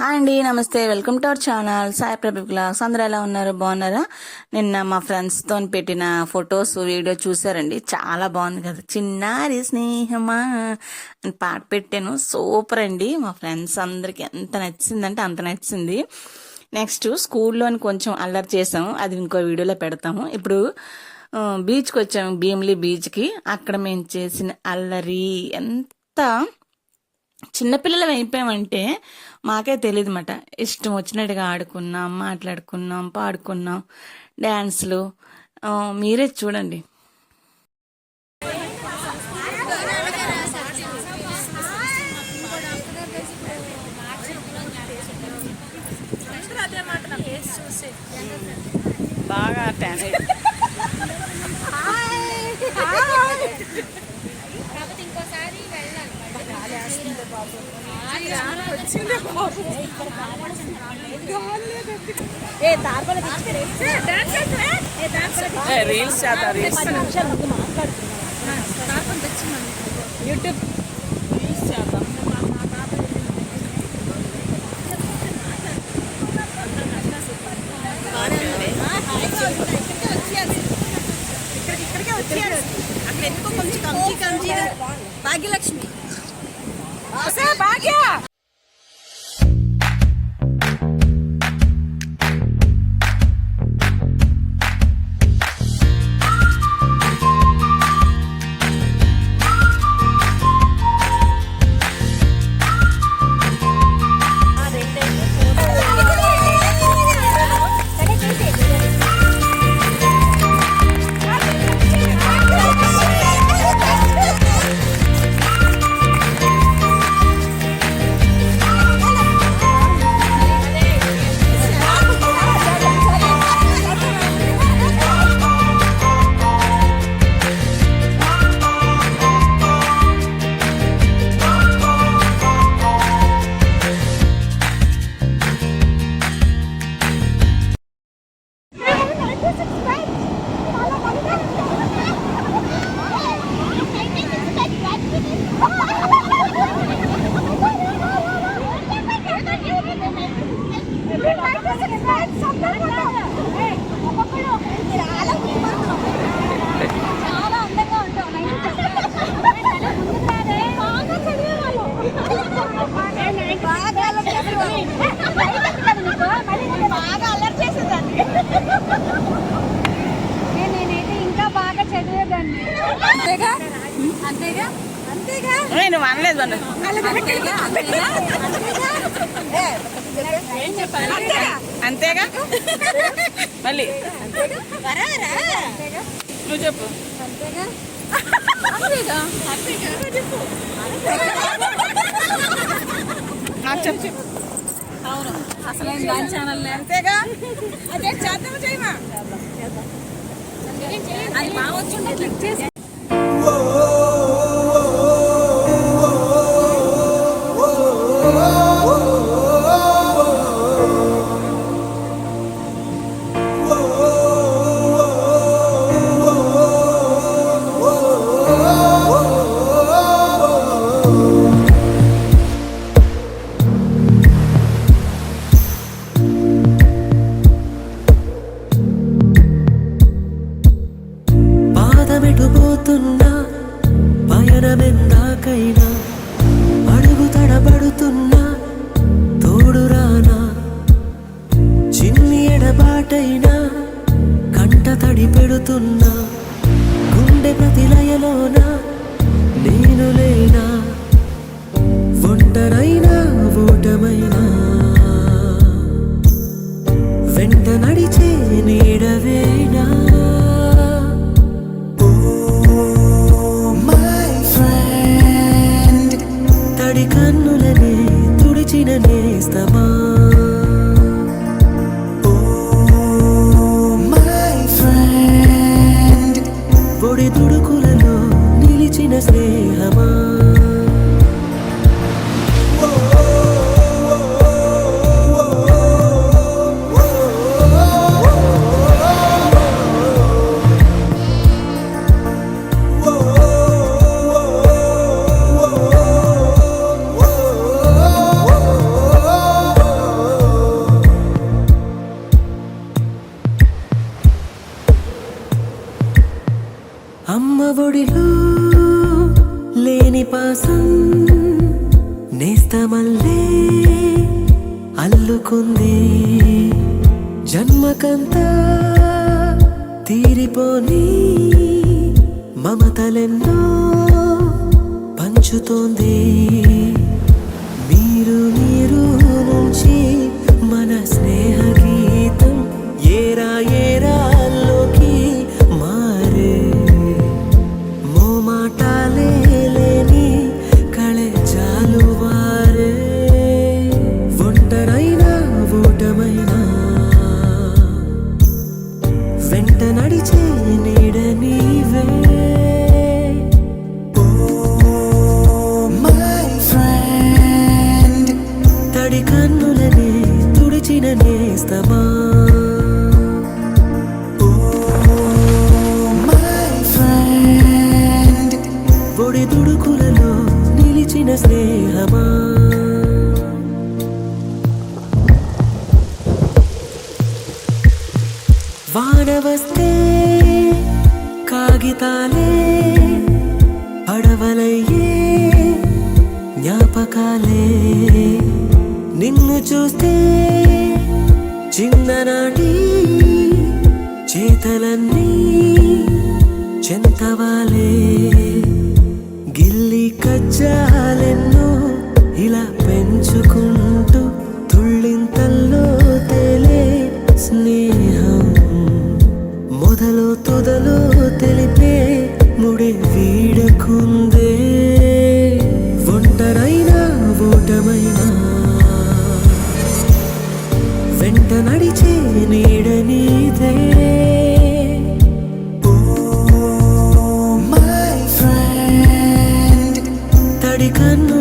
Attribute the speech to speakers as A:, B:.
A: Hi అండి నమస్తే. Welcome to our channel. Sai Prabhu blogs. అందరూ ఎలా ఉన్నారు? బాగున్నారా? నిన్న మా ఫ్రెండ్స్తో పెట్టిన ఫొటోస్ వీడియో చూసారండి చాలా బాగుంది కదా. చిన్నారి స్నేహమా అని పాట పెట్టాను. సూపర్ అండి. మా ఫ్రెండ్స్ అందరికి ఎంత నచ్చిందంటే అంత నచ్చింది. నెక్స్ట్ స్కూల్లోని కొంచెం అల్లరి చేసాము అది ఇంకో వీడియోలో పెడతాము. ఇప్పుడు బీచ్కి వచ్చాము. భీమిలి బీచ్కి అక్కడ మేము చేసిన అల్లరి ఎంత చిన్నపిల్లలు అయిపోయామంటే మాకే తెలియదు మాట ఇష్టం వచ్చినట్టుగా ఆడుకున్నాం మాట్లాడుకున్నాం పాడుకున్నాం డ్యాన్స్లు మీరే చూడండి. బాగా టాలెంట్. రీల్స్ చేద్దాం రీల్స్
B: నిమిషాలు ముందు మాట్లాడుతున్నాను యూట్యూబ్
A: రీల్స్ చేద్దాం
B: ఇక్కడికే వచ్చారు అక్కడ ఎందుకో కొంచెం కంచి కంచి భాగ్యలక్ష్మి
A: నేను అనలేదు అన్న
B: అంతేగా? అంతేగా
A: మళ్ళీ. నువ్వు చెప్పు. నాకు చెప్పు. చెప్పు
B: అవును అసలు దాని ఛానల్ అంతేగా? అదే చేద్దాం చేయమా? అది బాగా వచ్చిండే క్లిక్ చేసి
C: ఎడబాటైనా కంట తడి పెడుతున్నా గుండె ప్రతిలయలోనా నేను లేనా?
D: అమ్మ
C: ఒడిలో లేని నేస్తమల్లే అల్లుకుంది. జన్మకంతా తీరిపోని మమతలెన్నో పంచుతోంది. మీరు మీరు నుంచి నేస్తమా పొడి దుడుకులలో నిలిచిన స్నేహమా? వాన కాగితాలే పడవలయ్యే జ్ఞాపకాలే. నిన్ను చూస్తే చిన్ననాటి చేతలన్నీ చెంతవాలే. గిల్లి కజ్జాలెన్నో ఇలా పెంచుకుంటూ వెంట నడిచే నీడ నీదే. తడి కన్ను